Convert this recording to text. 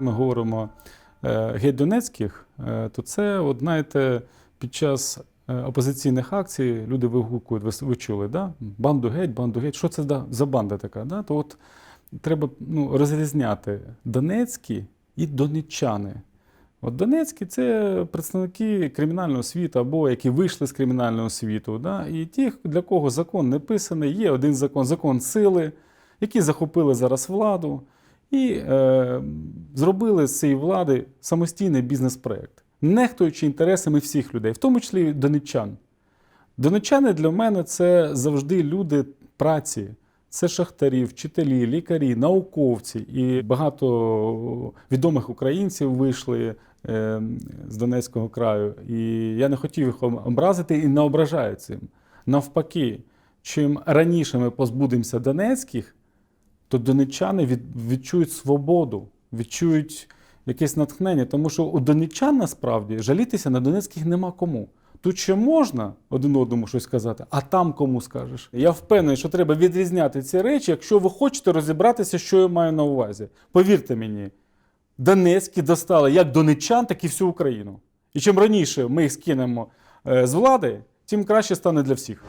Ми говоримо е, геть Донецьких, е, то це, от знаєте, під час е, опозиційних акцій люди вигукують, ви, чули, да? банду геть, банду геть. Що це за банда така? Да? То от треба ну, розрізняти Донецькі і донеччани. От Донецькі це представники кримінального світу або які вийшли з кримінального світу. Да? І ті, для кого закон не писаний, є один закон, закон сили, які захопили зараз владу і е, зробили з цієї влади самостійний бізнес-проект, нехтуючи інтересами всіх людей, в тому числі донеччан. Донеччани для мене це завжди люди праці. Це шахтарі, вчителі, лікарі, науковці. І багато відомих українців вийшли е, з Донецького краю. І я не хотів їх образити і не ображаю цим. Навпаки, чим раніше ми позбудемося Донецьких, то донеччани від, відчують свободу, відчують якесь натхнення. Тому що у донеччан насправді жалітися на донецьких нема кому. Тут ще можна один одному щось сказати, а там кому скажеш. Я впевнений, що треба відрізняти ці речі, якщо ви хочете розібратися, що я маю на увазі. Повірте мені, Донецькі достали як донеччан, так і всю Україну. І чим раніше ми їх скинемо е, з влади, тим краще стане для всіх.